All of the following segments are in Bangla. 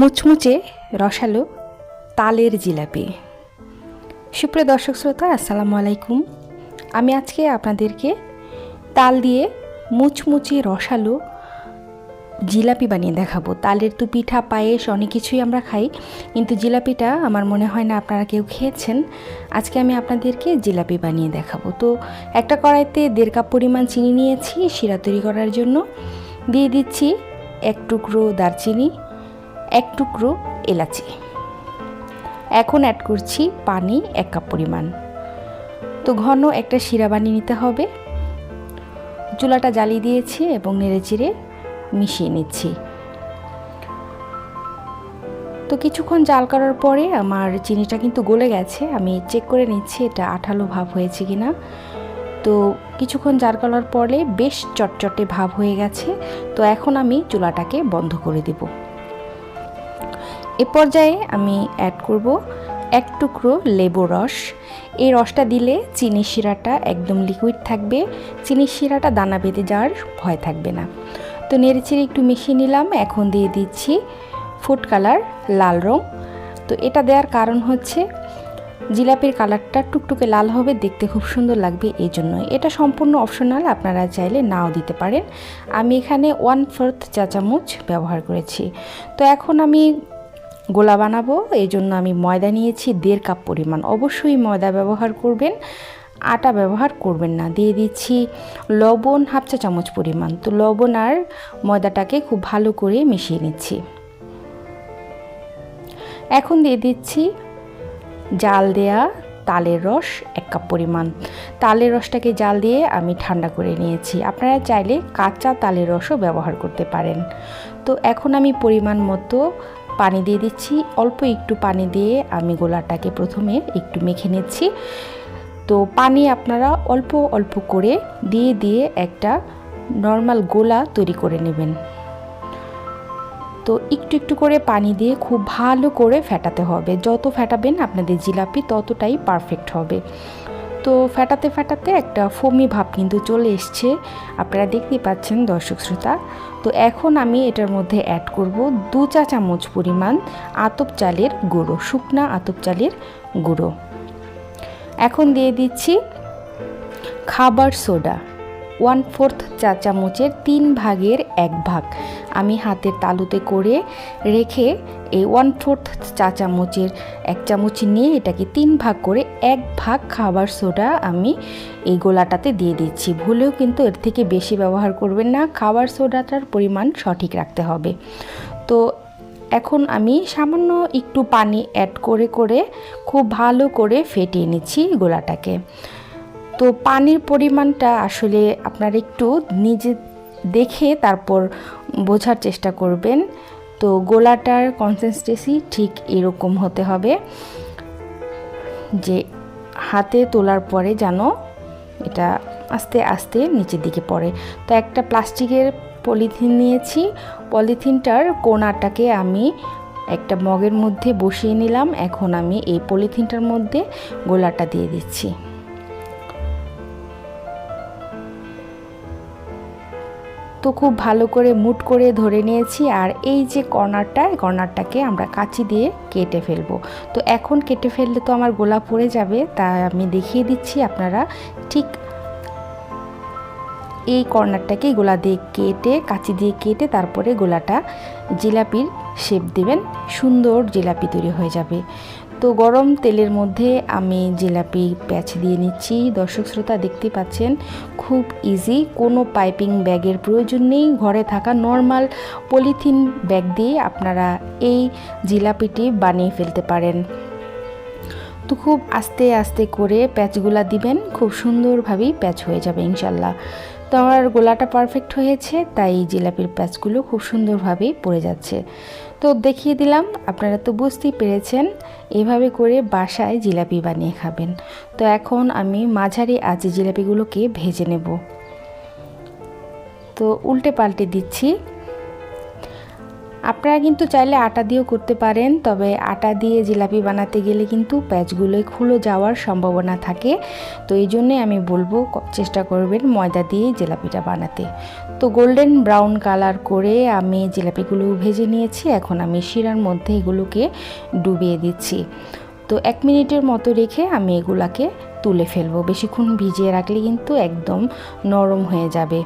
মুচমুচে রসালো তালের জিলাপি। সুপ্রিয় দর্শক শ্রোতা, আসসালামু আলাইকুম। আমি আজকে আপনাদেরকে তাল দিয়ে মুচমুচে রসালো জিলাপি বানিয়ে দেখাবো। তালের তো পিঠা, পায়েস, অনেক কিছুই আমরা খাই, কিন্তু জিলাপিটা আমার মনে হয় না আপনারা কেউ খেয়েছেন। আজকে আমি আপনাদেরকে জিলাপি বানিয়ে দেখাবো। তো একটা কড়াইতে দেড় কাপ পরিমাণ চিনি নিয়েছি, শিরা তৈরি করার জন্য। দিয়ে দিচ্ছি এক টুকরো দারচিনি এক টুকরো এলাচি। এখন অ্যাড করছি পানি এক কাপ পরিমাণ। তো ঘন একটা শিরা বানিয়ে নিতে হবে। চুলাটা জ্বালিয়ে দিয়েছি এবং নেড়ে চিড়ে মিশিয়ে নিচ্ছি। তো কিছুক্ষণ জাল করার পরে আমার চিনিটা কিন্তু গলে গেছে। আমি চেক করে নিচ্ছি এটা আঠালো ভাব হয়েছে কি না তো কিছুক্ষণ জাল করার পরে বেশ চটচটে ভাব হয়ে গেছে। তো এখন আমি চুলাটাকে বন্ধ করে দেব। এ পর্যায়ে আমি অ্যাড করব এক টুকরো লেবু রস। এই রসটা দিলে চিনি শিরাটা একদম লিকুইড থাকবে। চিনি শিরাটা দানা বেঁধে যাওয়ার ভয় থাকবে না। তো নেড়েচেড়ে একটু মিশিয়ে নিলাম। এখন দিয়ে দিচ্ছি ফুড কালার লাল রং। তো এটা দেওয়ার কারণ হচ্ছে জিলাপির কালারটা টুকটুকে লাল হবে, দেখতে খুব সুন্দর লাগবে এই জন্য এটা সম্পূর্ণ অপশনাল আপনারা চাইলে নাও দিতে পারেন। আমি এখানে ওয়ান ফোর্থ চা চামচ ব্যবহার করেছি। তো এখন আমি গোলা বানাবো, এই জন্য আমি ময়দা নিয়েছি দেড় কাপ পরিমাণ। অবশ্যই ময়দা ব্যবহার করবেন, আটা ব্যবহার করবেন না। দিয়ে দিচ্ছি লবণ হাফ চা চামচ পরিমাণ। তো লবণ আর ময়দাটাকে খুব ভালো করে মিশিয়ে নিচ্ছি। এখন দিয়ে দিচ্ছি জাল দেয়া তালের রস এক কাপ পরিমাণ। তালের রসটাকে জাল দিয়ে আমি ঠান্ডা করে নিয়েছি। আপনারা চাইলে কাঁচা তালের রসও ব্যবহার করতে পারেন। তো এখন আমি পরিমাণ মতো পানি দিয়ে দিচ্ছি। অল্প একটু পানি দিয়ে আমি গোলাটাকে প্রথমে একটু মেখে নিচ্ছি। তো পানি আপনারা অল্প অল্প করে দিয়ে দিয়ে একটা নর্মাল গোলা তৈরি করে নেবেন। তো একটু একটু করে পানি দিয়ে খুব ভালো করে ফেটাতে হবে। যত ফেটাবেন আপনাদের জিলাপি ততটাই পারফেক্ট হবে। তো ফেটাতে ফেটাতে একটা ফোমি ভাব কিন্তু চলে এসছে। আপনারা দেখতেই পাচ্ছেন দর্শক শ্রোতা। তো এখন আমি এটার মধ্যে অ্যাড করব দু চা চামচ পরিমাণ আতপ চালের গুঁড়ো, শুকনা আতপ চালের গুঁড়ো। এখন দিয়ে দিচ্ছি খাবার সোডা। ওয়ান ফোর্থ চা চামচের তিন ভাগের এক ভাগ। আমি হাতের তালুতে করে রেখে এই ওয়ান ফোর্থ চা চামচের এক চামচ নিয়ে এটাকে তিন ভাগ করে এক ভাগ খাবার সোডা আমি এই গোলাটাতে দিয়ে দিচ্ছি। ভুলেও কিন্তু এর থেকে বেশি ব্যবহার করবেন না, খাবার সোডাটার পরিমাণ সঠিক রাখতে হবে। তো এখন আমি সামান্য একটু পানি অ্যাড করে করে খুব ভালো করে ফেটিয়ে নিচ্ছি গোলাটাকে। তো পানির পরিমাণটা আসলে আপনার একটু নিজে দেখে তারপর বোঝার চেষ্টা করবেন। তো গোলাটার কনসিস্টেন্সি ঠিক এরকম হতে হবে যে হাতে তোলার পরে যেন এটা আস্তে আস্তে নিচের দিকে পড়ে। তো একটা প্লাস্টিকের পলিথিন নিয়েছি। পলিথিনটার কোনাটাকে আমি একটা মগের মধ্যে বসিয়ে নিলাম। এখন আমি এই পলিথিনটার মধ্যে গোলাটা দিয়ে দিচ্ছি। তো খুব ভালো করে মুট করে ধরে নিয়েছি আর এই যে কর্নারটা কর্নারটাকে আমরা কাঁচি দিয়ে কেটে ফেলব। তো এখন কেটে ফেললে তো আমার গোলা পড়ে যাবে, তা আমি দেখিয়ে দিচ্ছি আপনারা। ঠিক এই কর্নারটাকে গোলা দিয়ে কেটে, কাঁচি দিয়ে কেটে তারপরে গোলাটা জিলাপির শেপ দেবেন। সুন্দর জিলাপি তৈরি হয়ে যাবে। তো গরম তেলের মধ্যে আমি জিলাপি প্যাচ দিয়ে নিচ্ছি। দর্শক শ্রোতা দেখতে পাচ্ছেন, খুব ইজি কোনো পাইপিং ব্যাগের প্রয়োজন নেই। ঘরে থাকা নর্মাল পলিথিন ব্যাগ দিয়ে আপনারা এই জিলাপিটি বানিয়ে ফেলতে পারেন। তো খুব আস্তে আস্তে করে প্যাচগুলা দিবেন, খুব সুন্দরভাবেই প্যাচ হয়ে যাবে ইনশাল্লাহ। তো আমার গোলাটা পারফেক্ট হয়েছে, তাই জিলাপির প্যাচগুলো খুব সুন্দরভাবেই পড়ে যাচ্ছে। তো দেখিয়ে দিলাম, আপনারা তো বুঝতেই পেরেছেন, এভাবে করে বাসায় জিলাপি বানিয়ে খাবেন। তো এখন আমি মাঝারি আজে জিলাপিগুলোকে ভেজে নেব। তো উল্টে পাল্টে দিচ্ছি। আপনারা কিন্তু চাইলে আটা দিয়েও করতে পারেন, তবে আটা দিয়ে জিলাপি বানাতে গেলে কিন্তু প্যাচগুলোই খুলে যাওয়ার সম্ভাবনা থাকে। তো এই জন্যে আমি বলব চেষ্টা করবেন ময়দা দিয়ে জিলাপিটা বানাতে। তো গোল্ডেন ব্রাউন কালার করে আমি জিলাপিগুলো ভেজে নিয়েছি, এখন আমি শিরার মধ্যে এগুলোকে ডুবিয়ে দিচ্ছি। তো এক মিনিটের মতো রেখে আমি এগুলাকে তুলে ফেলব। বেশিক্ষণ ভিজিয়ে রাখলে কিন্তু একদম নরম হয়ে যাবে।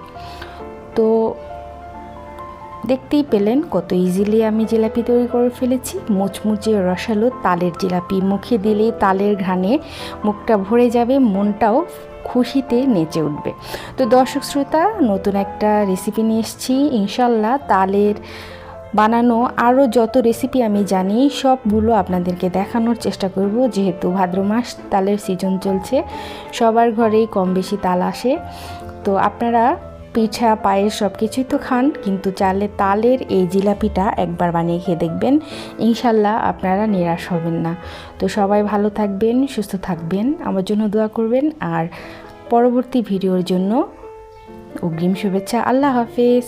তো দেখতেই পেলেন কত ইজিলি আমি জিলাপি তৈরি করে ফেলেছি। মুচমুচে রসালো তালের জিলাপি। মুখে দিলেই তালের ঘ্রাণে মুখটা ভরে যাবে, মনটাও খুশিতে নেচে উঠবে। তো দর্শক শ্রোতা, নতুন একটা রেসিপি নিয়ে এসেছি। ইনশাল্লাহ তালের বানানো আরও যত রেসিপি আমি জানি, সবগুলো আপনাদেরকে দেখানোর চেষ্টা করব। যেহেতু ভাদ্র মাস, তালের সিজন চলছে, সবার ঘরেই কম বেশি তাল আসে। তো আপনারা পিঠা পায়েস সব কিছুই তো খান, কিন্তু চালে তালের এই জিলাপিটা একবার বানিয়ে খেয়ে দেখবেন। ইনশাল্লাহ আপনারা নিরাশ হবেন না। তো সবাই ভালো থাকবেন, সুস্থ থাকবেন, আমার জন্য দোয়া করবেন, আর পরবর্তী ভিডিওর জন্য অগ্রিম শুভেচ্ছা। আল্লাহ হাফেজ।